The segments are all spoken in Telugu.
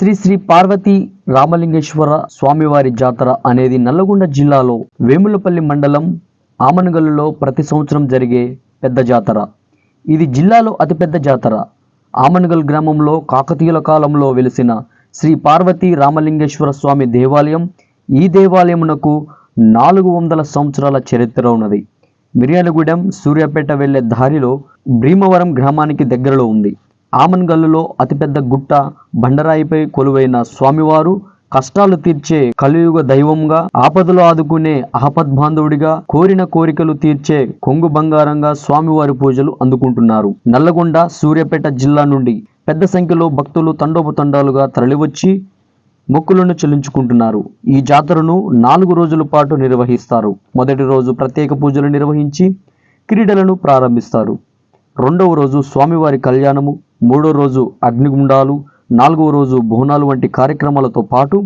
శ్రీ శ్రీ పార్వతి రామలింగేశ్వర స్వామివారి జాతర అనేది నల్లగొండ జిల్లాలో వేములపల్లి మండలం ఆమనగల్లులో ప్రతి సంవత్సరం జరిగే పెద్ద జాతర. ఇది జిల్లాలో అతిపెద్ద జాతర. ఆమనగల్ గ్రామంలో కాకతీయుల కాలంలో వెలిసిన శ్రీ పార్వతి రామలింగేశ్వర స్వామి దేవాలయం ఈ దేవాలయమునకు నాలుగు వందల సంవత్సరాల చరిత్ర ఉన్నది. మిర్యాలగూడెం సూర్యాపేట వెళ్ళే దారిలో భీమవరం గ్రామానికి దగ్గరలో ఉంది. ఆమన్గల్లులో అతిపెద్ద గుట్ట బండరాయిపై కొలువైన స్వామివారు కష్టాలు తీర్చే కలియుగ దైవంగా ఆపదలు ఆదుకునే అహపద్బాంధవుడిగా కోరిన కోరికలు తీర్చే కొంగు బంగారంగా స్వామివారి పూజలు అందుకుంటున్నారు. నల్లగొండ సూర్యాపేట జిల్లా నుండి పెద్ద సంఖ్యలో భక్తులు తండోపతండాలుగా తరలివచ్చి మొక్కులను చెల్లించుకుంటున్నారు. ఈ జాతరను నాలుగు రోజుల పాటు నిర్వహిస్తారు. మొదటి రోజు ప్రత్యేక పూజలు నిర్వహించి క్రీడలను ప్రారంభిస్తారు. రెండవ రోజు స్వామివారి కళ్యాణము మూడో రోజు అగ్నిగుండాలు నాలుగవ రోజు బోనాలు వంటి కార్యక్రమాలతో పాటు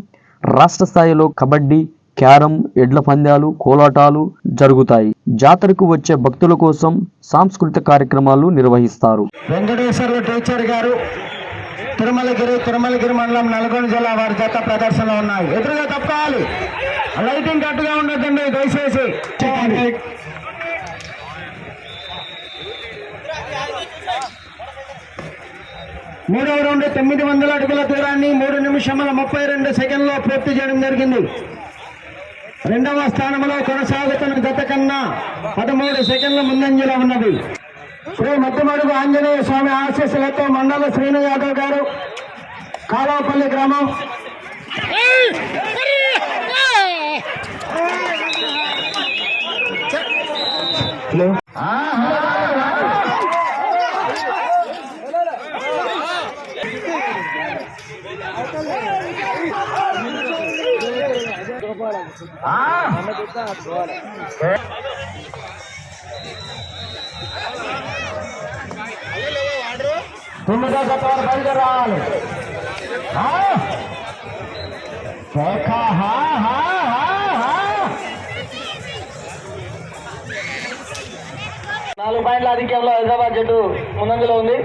రాష్ట్ర స్థాయిలో కబడ్డీ క్యారం ఎడ్ల పందాలు కోలాటాలు జరుగుతాయి. జాతరకు వచ్చే భక్తుల కోసం సాంస్కృతిక కార్యక్రమాలు నిర్వహిస్తారు. వెంకటేశ్వర్లు టీచర్ గారు తిరుమలగిరి తిరుమలగిరి మండలం నల్గొండ జిల్లా వారి జత ప్రదర్శనలో ఉన్నాయి. ఎదురుగా తప్పాలి. లైటింగ్ కట్టుగా ఉండదండి దయచేసి. మూడవ రౌండ్ తొమ్మిది వందల అడుగుల దూరాన్ని మూడు నిమిషముల ముప్పై రెండు సెకండ్లో పూర్తి చేయడం జరిగింది. రెండవ స్థానంలో కొనసాగుతున్న గత కన్నా పదమూడు సెకండ్ల ముందంజలో ఉన్నది. శ్రీ మధ్యమడుగు ఆంజనేయ స్వామి ఆశీస్సులతో మండల శ్రీను యాదవ్ గారు కాలవపల్లి గ్రామం. తొమ్మిదో బయలుదేరి రావాలి నాలుగు పాయింట్ల ఆధిక్యంలో హైదరాబాద్ జట్టు ముందంజలో ఉంది.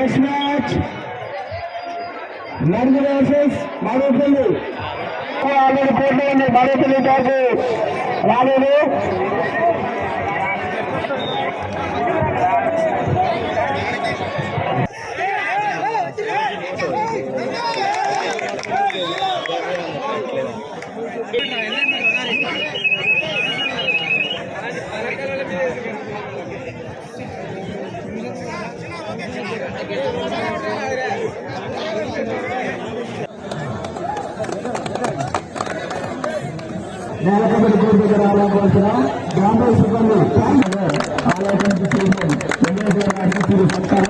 నెక్స్ట్ మ్యాచ్ నడుగు వర్సెస్ మాడోపల్లి ఆల్రెడీ పోటీ ఉంది మాడోపల్లి గారికి రాలేదు నేలకబడి కోర్టు దగ్గర ఆలోచించిన గ్రామ సిబ్బంది ఆలోచించి వెంకటేశ్వర గారికి సత్కారం.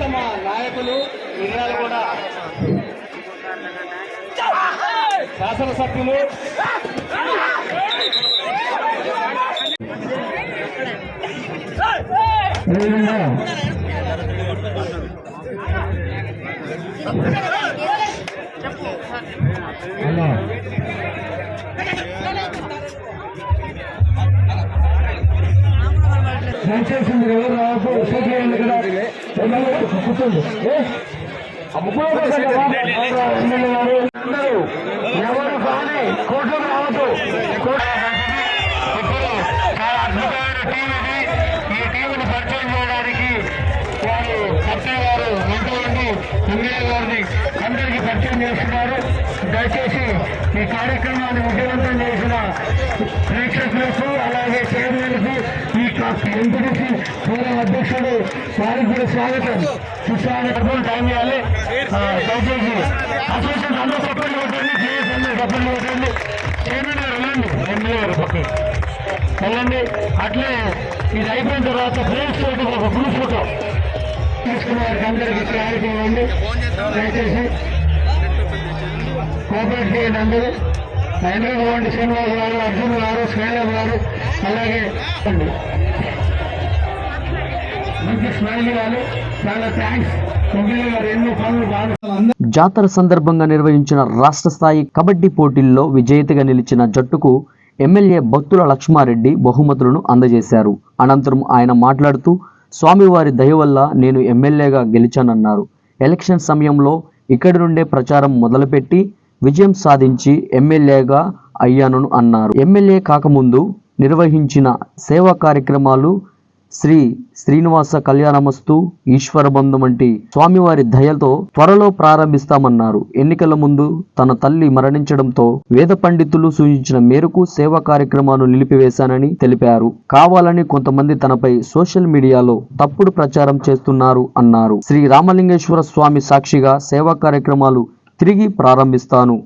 ఉత్తమ నాయకులు ఇంద్రాలు కూడా శాసనసభ్యులు. చెప్పు సార్ చేసింది ఎవరు రాసు సూచన ఎందుకంటే కూర్చోండి ఎవరు అందరూ ఎవరు కానీ రావద్దు ఇప్పుడు చాలా అద్భుతమైన టీం ఇది ఈ టీంని పరిచయం చేయడానికి వారు సత్య గారు వెంట ఉండి గారిని అందరికీ పరిచయం చేస్తున్నారు దయచేసి ఈ కార్యక్రమాన్ని విజయవంతం చేసిన ప్రేక్షకులకు అలాగే చైర్మన్కు ఈ ఎంపీసీ పూర్వ అధ్యక్షుడు వారికి కూడా స్వాగతం. సుస్వాగతం టైం చేయాలి. దయచేసి అసోసియేషన్ అందరూ సపోర్ట్ కొట్టండి జేఎస్ అందరూ సపోర్ట్ కొట్టండి చైర్మన్ గారు వెళ్ళండి. ఎంపీ గారు పక్కన వెళ్ళండి. అట్లే ఇది అయిపోయిన తర్వాత ఫ్రెండ్స్ ఫోటో ఒక గ్రూప్ ఫోటో తీసుకున్న వారికి అందరికీ క్లారిటీ ఇవ్వండి. దయచేసి కోఆపరేట్ చేయండి అందరూ మహేంద్ర శ్రీనివాస్ గారు అర్జున్ గారు శైలవ్ గారు అలాగే మంచి స్మైల్ గారు చాలా థ్యాంక్స్ జాతర సందర్భంగా నిర్వహించిన రాష్ట్ర స్థాయి కబడ్డీ పోటీల్లో విజేతగా నిలిచిన జట్టుకు ఎమ్మెల్యే భక్తుల లక్ష్మారెడ్డి బహుమతులను అందజేశారు. అనంతరం ఆయన మాట్లాడుతూ స్వామివారి దయ వల్ల నేను ఎమ్మెల్యేగా గెలిచానన్నారు. ఎలక్షన్ సమయంలో ఇక్కడి నుండే ప్రచారం మొదలుపెట్టి విజయం సాధించి ఎమ్మెల్యేగా అయ్యాను అన్నారు. ఎమ్మెల్యే కాకముందు నిర్వహించిన సేవా కార్యక్రమాలు శ్రీ శ్రీనివాస కళ్యాణమస్తు ఈశ్వర బంధం వంటి స్వామివారి దయతో త్వరలో ప్రారంభిస్తామన్నారు. ఎన్నికల ముందు తన తల్లి మరణించడంతో వేద పండితులు సూచించిన మేరకు సేవా కార్యక్రమాలు నిలిపివేశానని తెలిపారు. కావాలని కొంతమంది తనపై సోషల్ మీడియాలో తప్పుడు ప్రచారం చేస్తున్నారు అన్నారు. శ్రీ రామలింగేశ్వర స్వామి సాక్షిగా సేవా కార్యక్రమాలు తిరిగి ప్రారంభిస్తాను.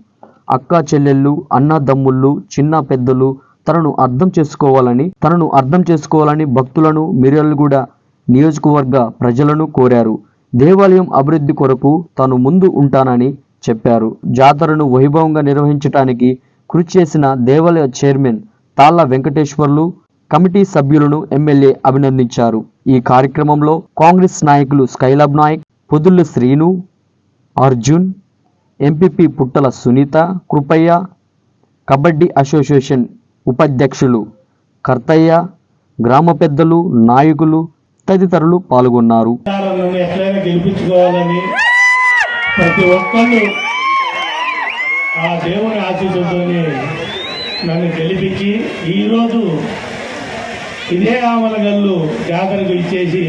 అక్కా చెల్లెళ్ళు అన్నదమ్ముళ్ళు చిన్న పెద్దలు తనను అర్థం చేసుకోవాలని తనను అర్థం చేసుకోవాలని భక్తులను మిర్యాలగూడ నియోజకవర్గ ప్రజలను కోరారు. దేవాలయం అభివృద్ధి కొరకు తాను ముందు ఉంటానని చెప్పారు. జాతరను వైభవంగా నిర్వహించడానికి కృషి చేసిన దేవాలయ చైర్మన్ తాళ్ళ వెంకటేశ్వర్లు కమిటీ సభ్యులను ఎమ్మెల్యే అభినందించారు. ఈ కార్యక్రమంలో కాంగ్రెస్ నాయకులు Skylab Nayak Podullu Srinu Arjun MPP Puttala Sunitha Krupaiah kabaddi association ఉపాధ్యక్షులు కర్తయ్య గ్రామ పెద్దలు నాయకులు తదితరులు పాల్గొన్నారు. గెలిపించుకోవాలని ప్రతి ఒక్కళ్ళు ఆ దేవుని ఆశీస్సులతో నన్ను గెలిపించి ఈరోజు ఇదే ఆమలగల్లు జాతరకు ఇచ్చేసి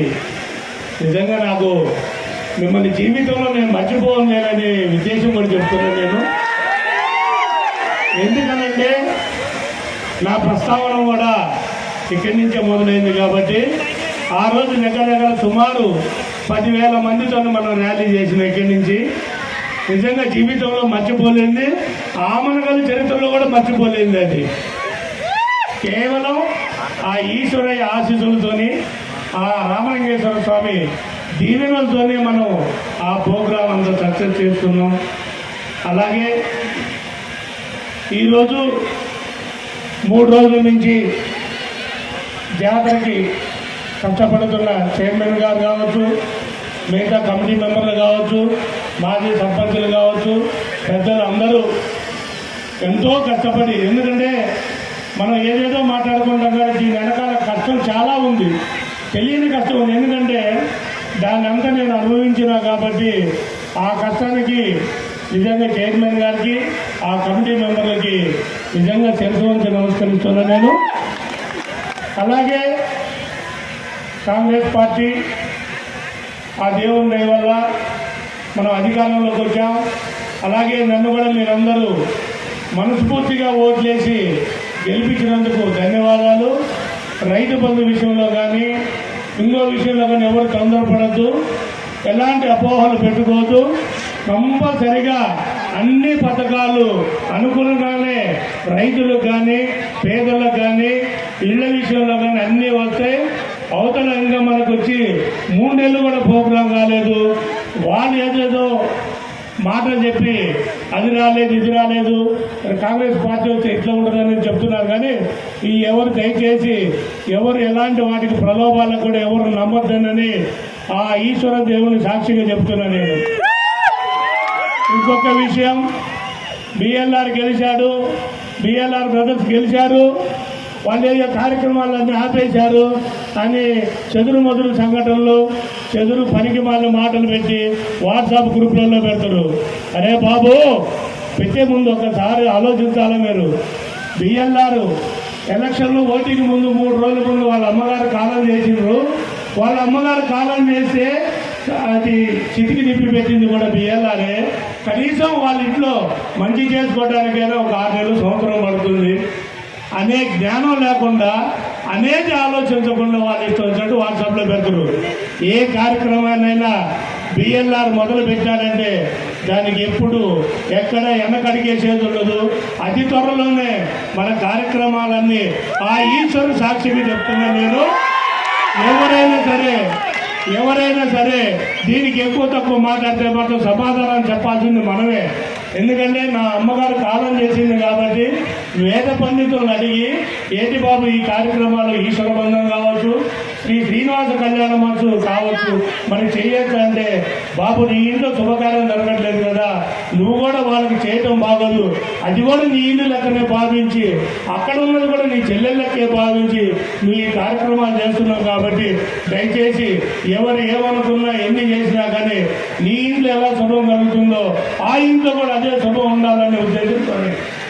నిజంగా నాకు మిమ్మల్ని జీవితంలో నేను మర్చిపోను నేననే ఉద్దేశం కూడా చెప్తున్నాను నేను. ఎందుకనంటే నా ప్రస్తావన కూడా ఇక్కడి నుంచే మొదలైంది కాబట్టి ఆ రోజు దగ్గర దగ్గర సుమారు పదివేల మందితో మనం ర్యాలీ చేసిన ఇక్కడి నుంచి. నిజంగా జీవితంలో మర్చిపోలేంది ఆమనగల చరిత్రలో కూడా మర్చిపోలేంది అది. కేవలం ఆ ఈశ్వరయ్య ఆశీస్సులతోని ఆ రామలింగేశ్వర స్వామి దీవెనలతోనే మనం ఆ ప్రోగ్రాం అంతా సక్సెస్ చేస్తున్నాం. అలాగే ఈరోజు మూడు రోజుల నుంచి జాతరకి కష్టపడుతున్న చైర్మన్ గారు కావచ్చు మిగతా కమిటీ మెంబర్లు కావచ్చు మాజీ సర్పంచులు కావచ్చు పెద్దలు అందరూ ఎంతో కష్టపడి ఎందుకంటే మనం ఏదేదో మాట్లాడుకుంటాం కానీ దీని వెనకాల కష్టం చాలా ఉంది. తెలియని కష్టం ఉంది. ఎందుకంటే దాన్ని అంతా నేను అనుభవించినా కాబట్టి ఆ కష్టానికి నిజంగా చైర్మన్ గారికి ఆ కమిటీ మెంబర్లకి నిజంగా శిరసు నమస్కరిస్తున్నా నేను. అలాగే కాంగ్రెస్ పార్టీ ఆ దేవుని దయ వల్ల మనం అధికారంలోకి వచ్చాం. అలాగే నన్ను కూడా మీరందరూ మనస్ఫూర్తిగా ఓట్లేసి గెలిపించినందుకు ధన్యవాదాలు. రైతు బంధు విషయంలో కానీ ఇంకో విషయంలో కానీ ఎవరు తొందరపడద్దు. ఎలాంటి అపోహలు పెట్టుకోవద్దు. కంపల్సరిగా అన్ని పథకాలు అనుకూలంగానే రైతులకు కానీ పేదలకు కానీ ఇళ్ళ విషయంలో కానీ అన్నీ వస్తాయి. అవతల ఇంకా మనకు వచ్చి మూడేళ్ళు కూడా ప్రోగ్రాం కాలేదు. వాళ్ళు ఏదేదో మాటలు చెప్పి అది రాలేదు ఇది రాలేదు. కాంగ్రెస్ పార్టీ వచ్చి ఎట్లా ఉంటుందని చెప్తున్నారు. కానీ ఈ ఎవరు దయచేసి ఎవరు ఎలాంటి వాటికి ప్రలోభాలకు కూడా ఎవరు నమ్మొద్దనని ఆ ఈశ్వర దేవుని సాక్షిగా చెప్తున్నా నేను. ఇంకొక విషయం బిఎల్ఆర్ గెలిచాడు. బిఎల్ఆర్ బ్రదర్స్ గెలిచారు. వాళ్ళు ఏదో కార్యక్రమాలన్నీ ఆపేశారు. అని చెదురు మదురు సంఘటనలు చెదురు పనికి మాలిన మాటలు పెట్టి వాట్సాప్ గ్రూపులలో పెడతారు. అరే బాబు పెట్టే ముందు ఒకసారి ఆలోచించాలి మీరు? బిఎల్ఆర్ ఎలక్షన్లు ఓటింగ్ ముందు మూడు రోజుల ముందు వాళ్ళ అమ్మగారు కాలం చేసిండ్రు. వాళ్ళ అమ్మగారు కాలం చేస్తే అది చితికి నిప్పి పెట్టింది కూడా బియ్యాలనే కనీసం వాళ్ళ ఇంట్లో మంచి చేసుకోవడానికైనా ఒక ఆరు నెలలు సంవత్సరం పడుతుంది. అనే జ్ఞానం లేకుండా అనేది ఆలోచించకుండా వాళ్ళు ఇష్టం వచ్చినట్టు వాట్సాప్లో పెడతారు ఏ కార్యక్రమాన్నైనా బిఎల్ఆర్ మొదలు పెట్టారంటే దానికి ఎప్పుడు ఎక్కడ వెనకడిగేసేది ఉండదు. అతి త్వరలోనే మన కార్యక్రమాలన్నీ ఆ ఈశ్వరు సాక్షిగా చెప్తున్నా నేను. ఎవరైనా సరే ఎవరైనా సరే దీనికి ఎక్కువ తక్కువ మాట్లాడితే మాత్రం సమాధానం చెప్పాల్సింది మనమే. ఎందుకంటే నా అమ్మగారు కాలం చేసింది కాబట్టి వేద పండితులను అడిగి ఏటి బాబు ఈ కార్యక్రమాలు ఈశ్వర బంధం కావచ్చు? శ్రీ శ్రీనివాస కళ్యాణ మనసు కావచ్చు. మరి చేయొచ్చు అంటే బాబు నీ ఇంట్లో శుభకార్యం జరగట్లేదు కదా. నువ్వు కూడా వాళ్ళకి చేయటం బాగోదు. అది కూడా నీ ఇల్లు లెక్కనే భావించి అక్కడ ఉన్నది కూడా నీ చెల్లెల లెక్కే భావించి నువ్వు ఈ కార్యక్రమాలు చేస్తున్నావు కాబట్టి దయచేసి ఎవరు ఏమనుకున్నా ఎన్ని చేసినా కానీ నీ ఇంట్లో ఎలా శుభం కలుగుతుందో ఆ ఇంట్లో కూడా అదే శుభం ఉండాలనే ఉద్దేశంతో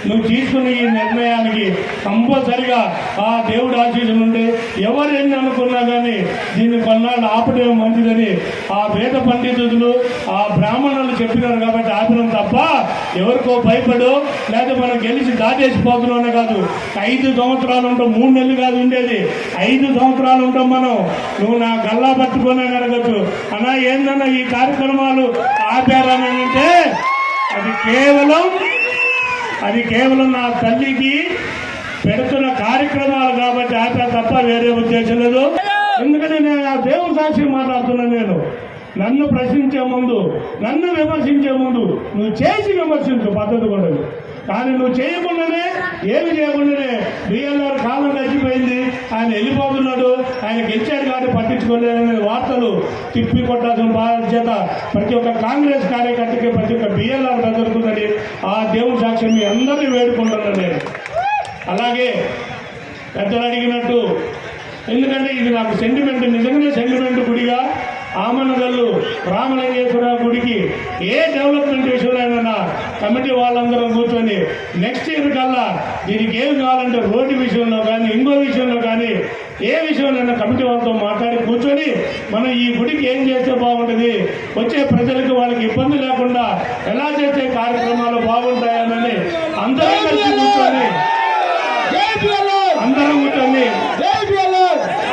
నువ్వు తీసుకున్న ఈ నిర్ణయానికి కంపల్సరిగా ఆ దేవుడు ఆశీస్సులు ఉంటే ఎవరు అనుకున్నా కానీ దీన్ని కొన్నాళ్ళు ఆపడం మంచిదని ఆ వేద పండితులు ఆ బ్రాహ్మణులు చెప్పినారు కాబట్టి ఆపడం తప్ప ఎవరికో భయపడు లేదా మనం గెలిచి దాటేసిపోతున్నానే కాదు. ఐదు సంవత్సరాలు ఉంటాం మూడు నెలలు కాదు ఉండేది. ఐదు సంవత్సరాలు ఉంటాం మనం. నువ్వు నా గల్లా పట్టుకొని అడగచ్చు. అన్నా ఏందన్నా ఈ కార్యక్రమాలు ఆపారని అంటే అది కేవలం అది కేవలం నా తల్లికి పెడుతున్న కార్యక్రమాలు కాబట్టి ఆట తప్ప వేరే ఉద్దేశం లేదు. ఎందుకంటే నేను ఆ దేవుని సాక్షి మాట్లాడుతున్నాను నేను. నన్ను ప్రశ్నించే ముందు నన్ను విమర్శించే ముందు నువ్వు చేసి విమర్శించు పద్ధతి కూడా కానీ నువ్వు చేయకుండానే ఏమి చేయకుండానే బిఎల్ఆర్ కాలం నచ్చిపోయింది ఆయన వెళ్ళిపోతున్నాడు. ఆయన గెలిచాడు కానీ పట్టించుకోలేదనే వార్తలు తిప్పి కొట్టాల్సిన బాధ్యత ప్రతి ఒక్క కాంగ్రెస్ కార్యకర్తకి ప్రతి ఒక్క బిఎల్ఆర్ జరుగుతుందని ఆ దేవుని సాక్ష్యం మీ అందరినీ వేడుకుంటున్నాను నేను అలాగే పెద్దలు అడిగినట్టు ఎందుకంటే ఇది నాకు సెంటిమెంట్ నిజంగానే సెంటిమెంట్ గుడిగా ఆమనగల్లు రామలింగేశ్వర గుడికి ఏ డెవలప్మెంట్ విషయంలో కమిటీ వాళ్ళందరం కూర్చొని నెక్స్ట్ ఇయర్ కల్లా దీనికి ఏం కావాలంటే రోడ్డు విషయంలో కానీ ఇంకో విషయంలో కానీ ఏ విషయంలో కమిటీ వాళ్ళతో మాట్లాడి కూర్చొని మనం ఈ గుడికి ఏం చేస్తే బాగుంటుంది? వచ్చే ప్రజలకు వాళ్ళకి ఇబ్బంది లేకుండా ఎలా చేసే కార్యక్రమాలు బాగుంటాయని అందరం కలిసి కూర్చొని అందరం కూర్చొని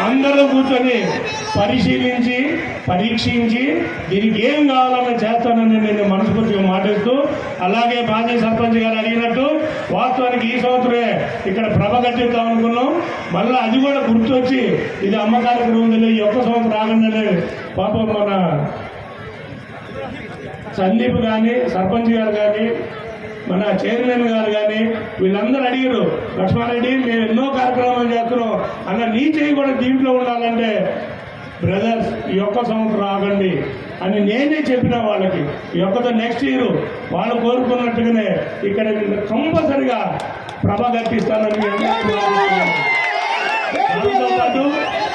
అందరూ కూర్చొని పరిశీలించి పరీక్షించి దీనికి ఏం కావాలన్నా చేస్తానని నేను మనస్ఫూర్తిగా మాటిస్తూ అలాగే మాజీ సర్పంచ్ గారు అడిగినట్టు వాస్తవానికి ఈ సంవత్సరమే ఇక్కడ ప్రభ కట్టిద్దాం అనుకున్నాం. మళ్ళీ అది కూడా గుర్తొచ్చి ఇది అమ్మకానికి ఉందిలే ఈ ఒక్క సంవత్సరం ఆగండి పాపం మన సందీప్ కానీ సర్పంచ్ గారు కానీ మన చైర్మన్ గారు కానీ వీళ్ళందరూ అడిగారు లక్ష్మారెడ్డి మేము ఎన్నో కార్యక్రమాలు చేస్తున్నాం. అన్న నీ చేయి కూడా దీంట్లో ఉండాలంటే బ్రదర్స్ ఈ ఒక్క సంవత్సరం ఆగండి అని నేనే చెప్పిన వాళ్ళకి. ఈ ఒక్కతో నెక్స్ట్ ఇయర్ వాళ్ళు కోరుకున్నట్టుగానే ఇక్కడ కంపల్సరిగా ప్రభ కట్టిస్తానని మీ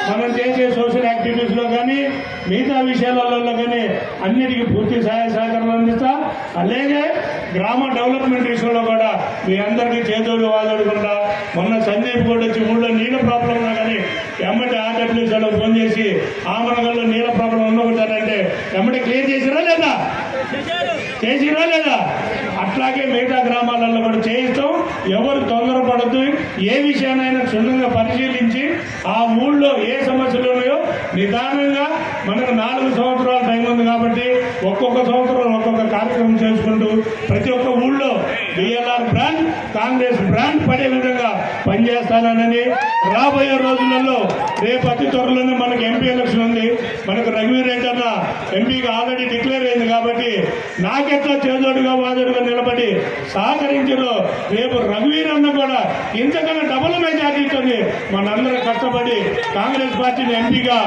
మనం చేసే సోషల్ యాక్టివిటీస్లో కానీ మిగతా విషయాలలో కానీ అన్నిటికీ పూర్తి సహాయ సహకారాలు అందిస్తా. అలాగే గ్రామ డెవలప్మెంట్ విషయంలో కూడా మీ అందరికీ చేదోడు వాదోడుకుండా మొన్న సందీప్ కూడా వచ్చి ఊళ్ళో నీళ్ళ ప్రాబ్లం ఉన్నా కానీ ఎమ్మటి ఆర్డబ్ల్యూసీలో ఫోన్ చేసి ఆమరగల్లో నీళ్ళ ప్రాబ్లం ఉండకూడదంటే ఎమ్మటి క్లియర్ చేసిరా లేదా? చేసిరా లేదా? అట్లాగే మిగతా గ్రామాలలో కూడా చేయిస్తాం. ఎవరు తొందరపడద్దు. ఏ విషయాన్నైనా క్షుణ్ణంగా పరిశీలించి ఆ ఊళ్ళో ఏ సమస్యలు ఉన్నాయో నిదానంగా మనకు నాలుగు సంవత్సరాల టైం ఉంది కాబట్టి ఒక్కొక్క సంవత్సరం ఒక్కొక్క కార్యక్రమం చేసుకుంటూ ప్రతి ఒక్క ఊళ్ళో బిఎల్ఆర్ బ్రాండ్ కాంగ్రెస్ బ్రాండ్ పడే విధంగా పనిచేస్తానని రాబోయే రోజులలో రేపు అతి త్వరలోనే మనకు ఎంపీ ఎలక్షన్ ఉంది. మనకు రఘువీర్ రెడ్డి అన్న ఎంపీగా ఆల్రెడీ డిక్లేర్ అయింది కాబట్టి నాకెట్లా చేదోడుగా వాదోడుగా నిలబడి సహకరించారో. రేపు రఘువీర్ అన్న కూడా ఇంతకన్నా డబుల్ మెజార్టీతో మనందరం కష్టపడి కాంగ్రెస్ పార్టీని ఎంపీగా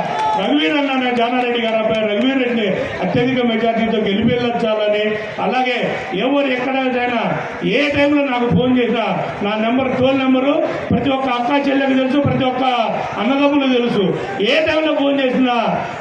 రఘువీర్ అన్న జానారెడ్డి గారు అబ్బాయి రఘువీర్ రెడ్డిని అత్యధిక మెజార్టీతో గెలిపించాలని అలాగే ఎవరు ఎక్కడైనా ఏ టైంలో నాకు ఫోన్ చేసినా నా నెంబర్ టోల్ నెంబరు ప్రతి ఒక్క అక్క చెల్లెకి తెలుసు ప్రతి ఒక్క అన్నదమ్ములు తెలుసు. ఏ టైంలో ఫోన్ చేసినా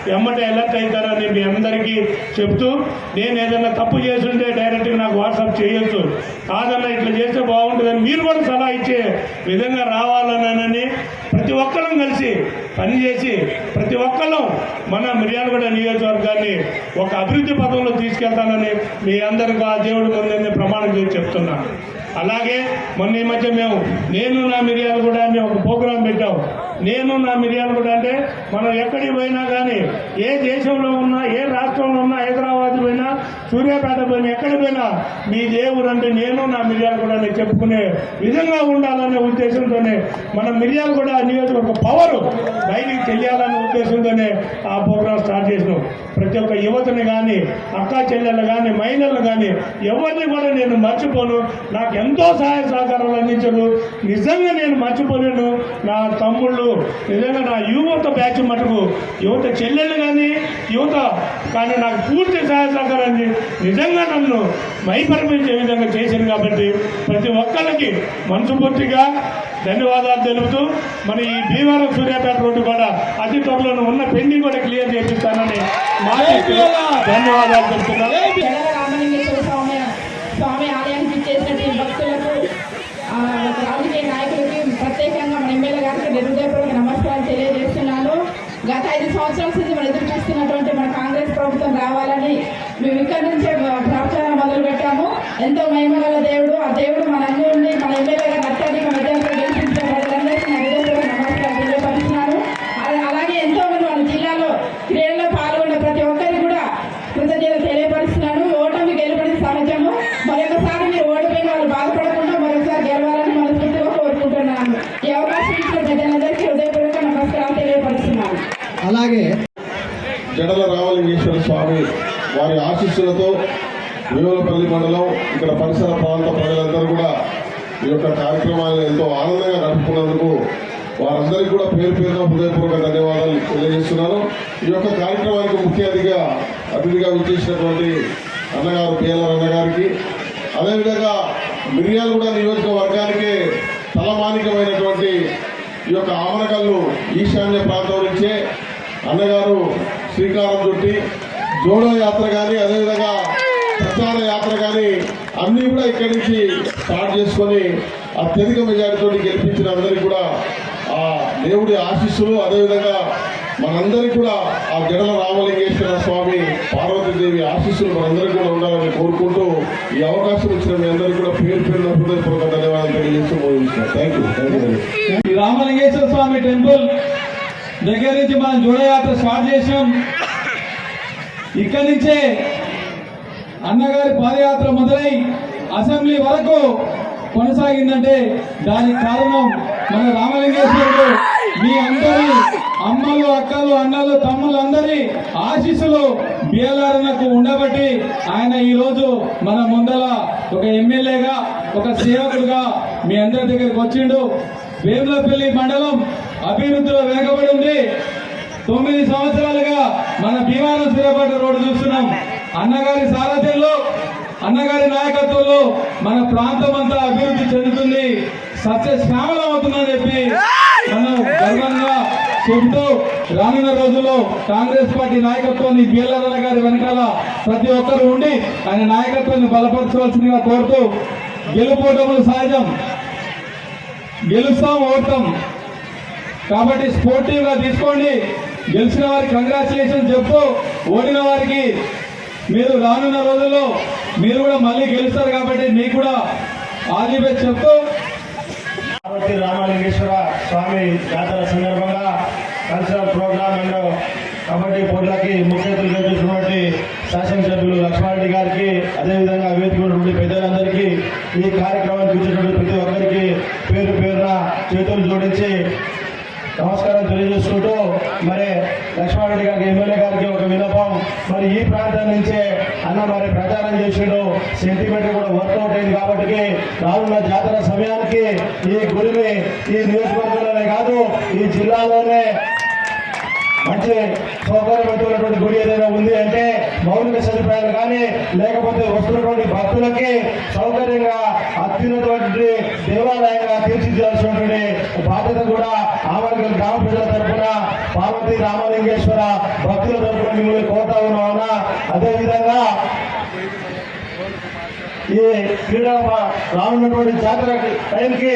ఎమ్మటే ఎలర్ట్ అవుతారని మీ అందరికీ చెప్తూ నేను ఏదైనా తప్పు చేస్తుంటే డైరెక్ట్గా నాకు వాట్సాప్ చేయొచ్చు. కాదన్నా ఇట్లా చేస్తే బాగుంటుందని మీరు కూడా సలహా ఇచ్చే విధంగా రావాలనని ప్రతి ఒక్కరం కలిసి పనిచేసి ప్రతి ఒక్కరం మన మిర్యాలగూడ నియోజకవర్గాన్ని ఒక అభివృద్ధి పథంలో తీసుకెళ్తానని మీ అందరికీ ఆ దేవుడి ముందు ప్రమాణం చేసి చెప్తున్నాను అలాగే మొన్న ఈ మధ్య మేము నేను నా మిర్యాలగూడ అని ఒక ప్రోగ్రాం పెట్టాం. నేను నా మిర్యాలగూడ అంటే మనం ఎక్కడికి పోయినా కానీ ఏ దేశంలో ఉన్నా ఏ రాష్ట్రంలో ఉన్నా హైదరాబాద్ పోయినా సూర్యాపేట పోయినా ఎక్కడికి పోయినా మీ దేవుడు అంటే నేను నా మిర్యాలగూడ అని చెప్పుకునే విధంగా ఉండాలనే మన మన మిర్యాలగూడ నియోజకవర్గ పవర్ బయటికి తెలియాలనే ఉద్దేశంతోనే ఆ ప్రోగ్రాం స్టార్ట్ చేసినాం. ప్రతి ఒక్క యువతని కానీ అక్కా చెల్లెళ్ళు కానీ మహిళలు కానీ ఎవరిని కూడా నేను మర్చిపోను. నాకు ఎంతో సహాయ సహకారాలు అందించారు. నిజంగా నేను మర్చిపోలేను. నా తమ్ముళ్ళు నిజంగా నా యువత బ్యాచ్ మటుకు యువత చెల్లెళ్ళు కానీ యువత కానీ నాకు పూర్తి సహాయ సహకారాన్ని నిజంగా నన్ను మైపరిపించే విధంగా చేశాను కాబట్టి ప్రతి ఒక్కరికి మనసుపూర్తిగా ధన్యవాదాలు. తెలుపుతూ మన ఈ భీమవరం సూర్యాపేట రోడ్డు కూడా అతి త్వరలో ఉన్న పెండింగ్ కూడా క్లియర్ చేపిస్తానని ధన్యవాదాలు తెలుపుతున్నాను స్వామి స్వామి ఆలయానికి భక్తులకు ఆ, రాజకీయ నాయకులకి ప్రత్యేకంగా మన ఎమ్మెల్యే గారికి హృదయపూర్వక నమస్కారాలు తెలియజేస్తున్నాను. గత ఐదు సంవత్సరాల నుంచి మనం ఎదురు చూస్తున్నటువంటి మన కాంగ్రెస్ ప్రభుత్వం రావాలని మేము ఇక్కడి నుంచే ప్రచారం మొదలు పెట్టాము ఎంతో మహిమగల దేవుడు ఆ దేవుడు మన అందరినీ మన ఎమ్మెల్యే గారిని అత్యధిక పేరు పేరున హృదయపూర్వక ధన్యవాదాలు తెలియజేస్తున్నాను. ఈ యొక్క కార్యక్రమానికి ముఖ్య అతిథిగా అతిథిగా విచ్చేసినటువంటి అన్నగారు పిఎల్ఆర్ అన్నగారికి అదేవిధంగా మిర్యాలగూడ నియోజకవర్గానికి తలమానికమైనటువంటి ఈ యొక్క ఆమరకల్లు ఈశాన్య ప్రాంతం నుంచే అన్నగారు శ్రీకారం చుట్టి జోడో యాత్ర కానీ అదేవిధంగా ప్రచార యాత్ర కానీ అన్నీ కూడా ఇక్కడి నుంచి స్టార్ట్ చేసుకొని అత్యధిక మెజారిటీతో గెలిపించిన అందరికీ కూడా ఆ దేవుడి ఆశీస్సులు అదేవిధంగా మనందరికీ కూడా ఆ జడల రామలింగేశ్వర స్వామి పార్వతీదేవి ఆశీస్సులు మనందరికీ కూడా ఉండాలని కోరుకుంటూ ఈ అవకాశం ఇచ్చిన మీ అందరికీ కూడా పేరు పేరున హృదయపూర్వక ధన్యవాదాలు తెలియజేస్తూ thank you thank you Ramalingeswara Swamy temple దగ్గర నుంచి మనం జోడయాత్ర స్టార్ట్ చేసాం ఇక్కడి నుంచే అన్నగారి పాదయాత్ర మొదలై అసెంబ్లీ వరకు కొనసాగిందంటే దానికి కారణం మన రామలింగేశ్వరుడు. మీ అందరి అమ్మలు అక్కలు అన్నలు తమ్ములందరి ఆశీస్సులు బిఎల్ఆర్ ఉండబట్టి ఆయన ఈ రోజు మన ముందల ఒక ఎమ్మెల్యేగా ఒక సేవకుడుగా మీ అందరి దగ్గరికి వచ్చిండు. వేములపల్లి మండలం అభివృద్ధిలో వెనకబడి ఉంది తొమ్మిది సంవత్సరాలుగా మన భీమాన సూర్యాపేట రోడ్డు చూస్తున్నాం. అన్నగారి సారథ్యంలో అన్నగారి నాయకత్వంలో మన ప్రాంతం అంతా అభివృద్ధి చెందుతుంది. సత్యశ్యామలం అవుతుందని చెప్పి మనం గర్వంగా చెబుతూ రానున్న రోజుల్లో కాంగ్రెస్ పార్టీ నాయకత్వాన్ని బిఎల్ఆర్ గారి వెనకాల ప్రతి ఒక్కరు ఉండి ఆయన నాయకత్వాన్ని బలపరచవలసిందిగా కోరుతూ గెలుపోటములు సహజం. గెలుస్తాం ఓడతాం. కాబట్టి స్పోర్టివ్గా తీసుకోండి. గెలిచిన వారికి కంగ్రాచులేషన్ చెప్తూ ఓడిన వారికి మీరు రానున్న రోజుల్లో మీరు కూడా మళ్ళీ గెలుస్తారు కాబట్టి మీకు కూడా ఆదిపే చెప్తూ. రామలింగేశ్వర స్వామి జాతర సందర్భంగా కల్చరల్ ప్రోగ్రామ్ అండ్ కబడ్డీ పోటీలకి ముఖ్య అతిథిగా చూసినటువంటి శాసనసభ్యులు లక్ష్మారెడ్డి గారికి అదేవిధంగా వేదిక పెద్దలందరికీ ఈ కార్యక్రమానికి వచ్చినటువంటి ప్రతి ఒక్కరికి పేరు పేరున చేతులు జోడించి నమస్కారం తెలియజేసుకుంటూ మరి లక్ష్మారెడ్డి గారికి ఎమ్మెల్యే గారికి ఒక విన్నపం. మరి ఈ ప్రాంతం నుంచే అన్న మరి ప్రచారం చేసిండు. సెంటిమెంట్ కూడా వర్కౌట్ అయింది కాబట్టి రానున్న జాతర సమయానికి ఈ గురిని ఈ నియోజకవర్గంలోనే కాదు ఈ జిల్లాలోనే మంచి సౌకర్యవంతమైనటువంటి గుడి ఏదైనా సదుపాయాలు కానీ లేకపోతే వస్తున్నటువంటి భక్తులకి సౌకర్యంగా అత్యున్నతమైనటువంటి దేవాలయంగా తీర్చిదిద్దాల్సినటువంటి బాధ్యత కూడా ఆమరగల్ గ్రామ ప్రజల తరఫున పార్వతి రామలింగేశ్వర భక్తుల తరఫున మిమ్మల్ని కోరుతా ఉన్నామన్నా. అదేవిధంగా ఈ క్రీడా రానున్నటువంటి జాతర టైంకి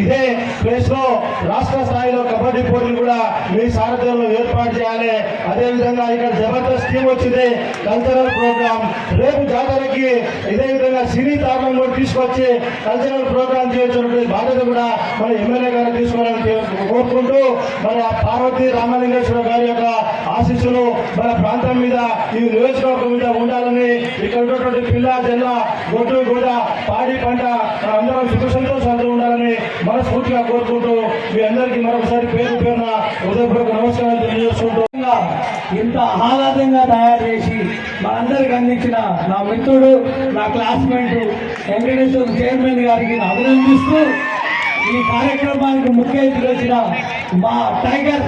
ఇదే ప్లేస్లో రాష్ట్ర స్థాయిలో కబడ్డీ పోటీలు కూడా మీ సారథ్యంలో ఏర్పాటు చేయాలి. అదేవిధంగా ఇక్కడ జబర్దస్త్ స్కీమ్ వచ్చింది. కల్చరల్ ప్రోగ్రామ్ రేపు జాతరకి ఇదే విధంగా సినీ తారణం కూడా తీసుకొచ్చి కల్చరల్ ప్రోగ్రామ్ చేయాల్సినటువంటి బాధ్యత కూడా మన ఎమ్మెల్యే గారు తీసుకోవాలని కోరుకుంటూ మన పార్వతి రామలింగేశ్వర గారి యొక్క ఆశీస్సులు మన ప్రాంతం మీద ఈ నియోజకవర్గం మీద ఉండాలని ఇక్కడ ఉన్నటువంటి పిల్ల జిల్లా గొడ్డు కూడా పాడి పంట అందరం సుఖ సంతోషాలతో ఉండాలని మనస్ఫూర్తిగా కోరుకుంటూ మీ అందరికీ మరొకసారి పేరు పేరున హృదయపూర్వక నమస్కారాలు తెలియజేసుకుంటూ. ఇంత ఆహ్లాదంగా తయారు చేసి మనందరికి అందించిన నా మిత్రుడు నా క్లాస్మేట్ వెంకటేశ్వర చైర్మన్ గారికి నేను అభినందిస్తూ ఈ కార్యక్రమానికి ముఖ్య అతిథి వచ్చిన మా టైగర్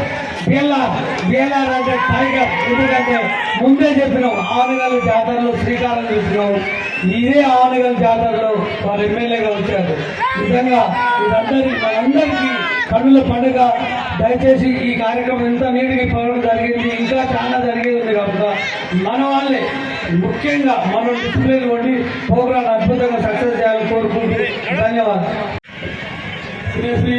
బేలార్ బేలార్ అంటే టైగర్ ఎందుకంటే ముందే చెప్పినాం ఆరు నెలల జాతరలో శ్రీకారం చేసినాం. ఇదే ఆనగల్ జాతరలో వారు ఎమ్మెల్యేగా వచ్చారు. నిజంగా ఇదందరి మనందరికీ కన్నుల పండుగ. దయచేసి ఈ కార్యక్రమం ఎంత నీటికి పోవడం జరిగింది. ఇంకా చాలా జరిగేది ఉంది కనుక మన వాళ్ళే ముఖ్యంగా మనం డిసిప్లిన్ వండి ప్రోగ్రాం అద్భుతంగా సక్సెస్ చేయాలని కోరుకుంటూ ధన్యవాదాలు. శ్రీ శ్రీ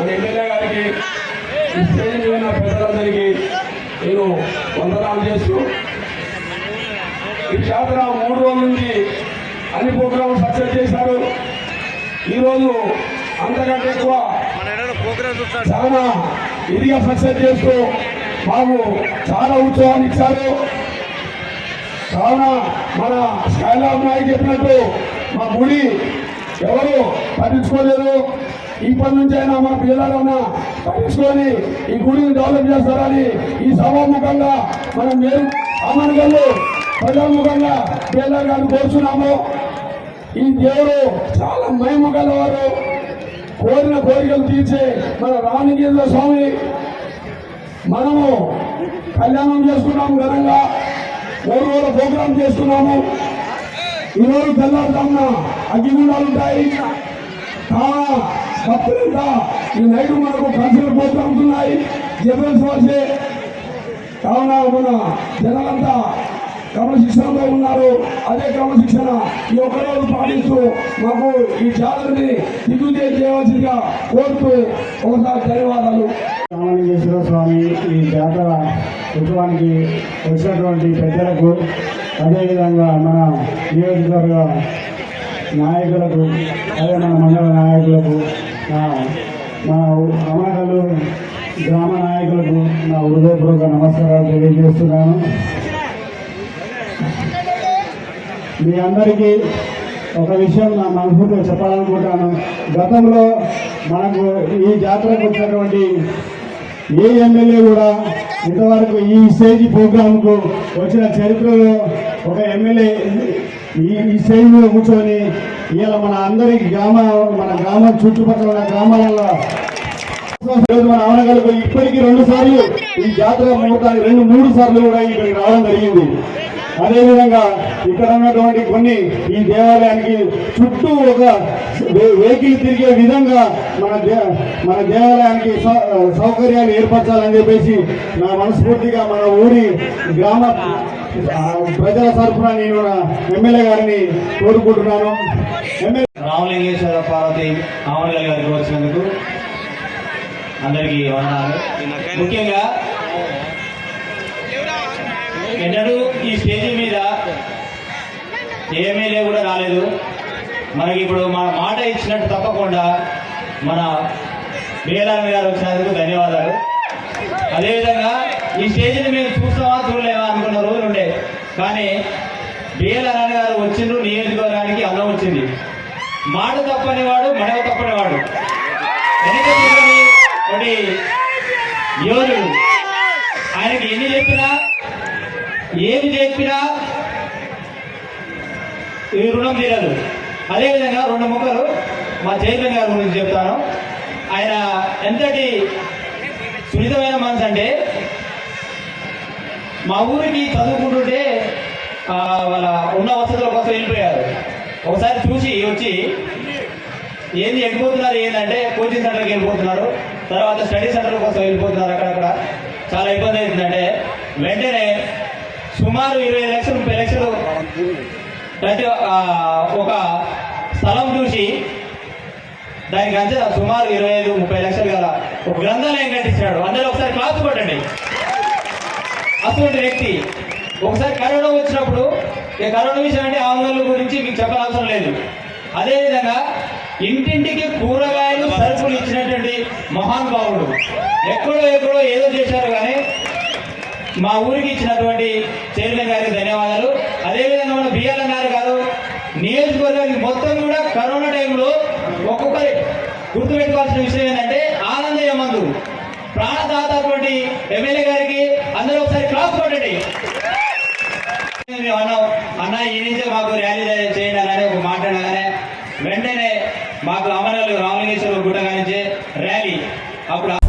మన ఎమ్మెల్యే గారికి ఈ స్టేజ్ మీద పెద్దలందరికీ నేను వందనాలు చేస్తూ ఈ జాతర మూడు రోజుల నుంచి అన్ని ప్రోగ్రామ్ సక్సెస్ చేశారు. ఈరోజు అంతకంటే ఎక్కువ చాలా ఇదిగా సక్సెస్ చేస్తూ మాకు చాలా ఉత్సవాన్ని ఇచ్చారు. కావున మన స్కైలాబ్ నాయక్ చెప్పినట్టు మా గుడి ఎవరు పట్టించుకోలేదు. ఇప్పటి నుంచి అయినా మన పిల్లలన్నా పట్టించుకొని ఈ గుడిని డెవలప్ చేస్తారని ఈ సభాముఖంగా మనం మేలు అమనగల్లు ప్రజాముఖంగా పిల్లలు గారిని కోరుచున్నాము. ఈ దేవుడు చాలా మహిమ గలవారు. కోరిన కోరికలు తీర్చే మన రామలింగేశ్వర స్వామి. మనము కళ్యాణం చేసుకున్నాము ఘనంగా. మూడు రోజుల ప్రోగ్రాం చేసుకున్నాము. ఈరోజు తెల్లారుజామున అగ్నిగుండాలు ఉంటాయి. కావున భక్తులంతా ఈ నైట్ మనకు ప్రజలు ప్రోగ్రామ్స్ ఉన్నాయి జబర్స్ వచ్చే కావున మన జనాలంతా క్రమశిక్షణలో ఉన్నారు. అదే క్రమశిక్షణ ఈ ఒక్కరోజు పాటిస్తూ మాకు ఈ జాతరని దిగ్విజయం చేయవలసిందిగా కోరుతూ ఒకసారి ధన్యవాదాలు. రామలింగేశ్వర స్వామి ఈ జాతర ఉత్సవానికి వచ్చినటువంటి పెద్దలకు అదేవిధంగా మన నియోజకవర్గ నాయకులకు అదే మన మండల నాయకులకు మా అమరలు గ్రామ నాయకులకు నా హృదయపూర్వక నమస్కారాలు తెలియజేస్తున్నాను. మీ అందరికీ ఒక విషయం నా మనస్ఫూర్తిగా చెప్పాలనుకుంటాను. గతంలో మనకు ఈ జాతరకు వచ్చినటువంటి ఏ ఎమ్మెల్యే కూడా ఇంతవరకు ఈ స్టేజ్ ప్రోగ్రాంకు వచ్చిన చరిత్రలో ఒక ఎమ్మెల్యే ఈ స్టేజ్లో కూర్చొని ఇలా మన అందరి గ్రామ మన గ్రామం చుట్టుపక్కల ఉన్న గ్రామాలలో మన ఆవనగలకు ఇప్పటికీ రెండు సార్లు ఈ జాతర ముహూర్తానికి రెండు మూడు సార్లు కూడా ఇక్కడికి రావడం జరిగింది. అదేవిధంగా ఇక్కడ ఉన్నటువంటి కొన్ని ఈ దేవాలయానికి చుట్టూ ఒక వెహికల్ తిరిగే విధంగా మన దే మన దేవాలయానికి సౌకర్యాలు ఏర్పరచాలని చెప్పేసి నా మనస్ఫూర్తిగా మన ఊరి గ్రామ ప్రజల తరఫున నేను ఎమ్మెల్యే గారిని కోరుకుంటున్నాను. రామలింగేశ్వర పార్వతి రామలింగ గారికి వచ్చినందుకు అందరికీ వందనాలు. ముఖ్యంగా ఎన్నడూ ఈ స్టేజీ మీద ఏ ఎమ్మెల్యే కూడా రాలేదు. మనకి ఇప్పుడు మన మాట ఇచ్చినట్టు తప్పకుండా మన బీఎల్ఆర్ గారు వచ్చినందుకు ధన్యవాదాలు. అదేవిధంగా ఈ స్టేజీని మేము చూస్తామా చూడలేమా అనుకున్న రోజులు ఉండే. కానీ బిఎల్ఆర్ గారు వచ్చిండ్రు నియోజకవర్గానికి అన్నం వచ్చింది. మాడు తప్పని వాడు మడవ తప్పని వాడు ఒకటి యోధుడు ఆయనకి ఎన్ని చెప్పినా ఏమి చెప్పినా ఈ రుణం తీరదు. అదేవిధంగా రెండు ముక్కలు మా చైర్మన్ గారి గురించి చెప్తాను. ఆయన ఎంతటి సున్నితమైన మనసు అంటే మా ఊరికి చదువుకుంటుంటే వాళ్ళ ఉన్న వసతుల కోసం వెళ్ళిపోయారు. ఒకసారి చూసి వచ్చి ఏంది వెళ్ళిపోతున్నారు ఏంటంటే కోచింగ్ సెంటర్కి వెళ్ళిపోతున్నారు. తర్వాత స్టడీ సెంటర్ కోసం వెళ్ళిపోతున్నారు అక్కడక్కడ. చాలా ఇబ్బంది అవుతుందంటే వెంటనే సుమారు ఇరవై లక్షలు ముప్పై లక్షలు ప్రతి ఒక స్థలం చూసి దానికి అంతే సుమారు ఇరవై ఐదు ముప్పై లక్షలు గల ఒక గ్రంథాలయం కట్టించినాడు. అందరూ ఒకసారి క్లాస్ కొట్టండి. అటువంటి వ్యక్తి. ఒకసారి కరోనా వచ్చినప్పుడు ఈ కరోనా విషయం అంటే ఆందోళన గురించి మీకు చెప్పనవసరం లేదు. అదేవిధంగా ఇంటింటికి కూరగాయలు సరుకులు ఇచ్చినటువంటి మహానుభావుడు ఎక్కడో ఎక్కడో ఏదో చేశారు కానీ మా ఊరికి ఇచ్చినటువంటి చైర్మన్ గారికి ధన్యవాదాలు. అదేవిధంగా మన బిఎల్ఎన్ గారు గారు నియోజకవర్గానికి మొత్తం కూడా కరోనా టైంలో ఒక్కొక్కరి గుర్తుపెట్టుకోవాల్సిన విషయం ఏంటంటే ఆనందయ్య మందు. ప్రాణదాత ఎమ్మెల్యే గారికి అందరూ ఒకసారి క్లాస్ కొట్టండి. మేము అన్నాం అన్న ఈ నుంచే మాకు ర్యాలీ చేయండి అని ఒక మాట్లాడగానే వెంటనే మాకు అమరాలు రామలింగేశ్వర గుట్ట కానించే ర్యాలీ. అప్పుడు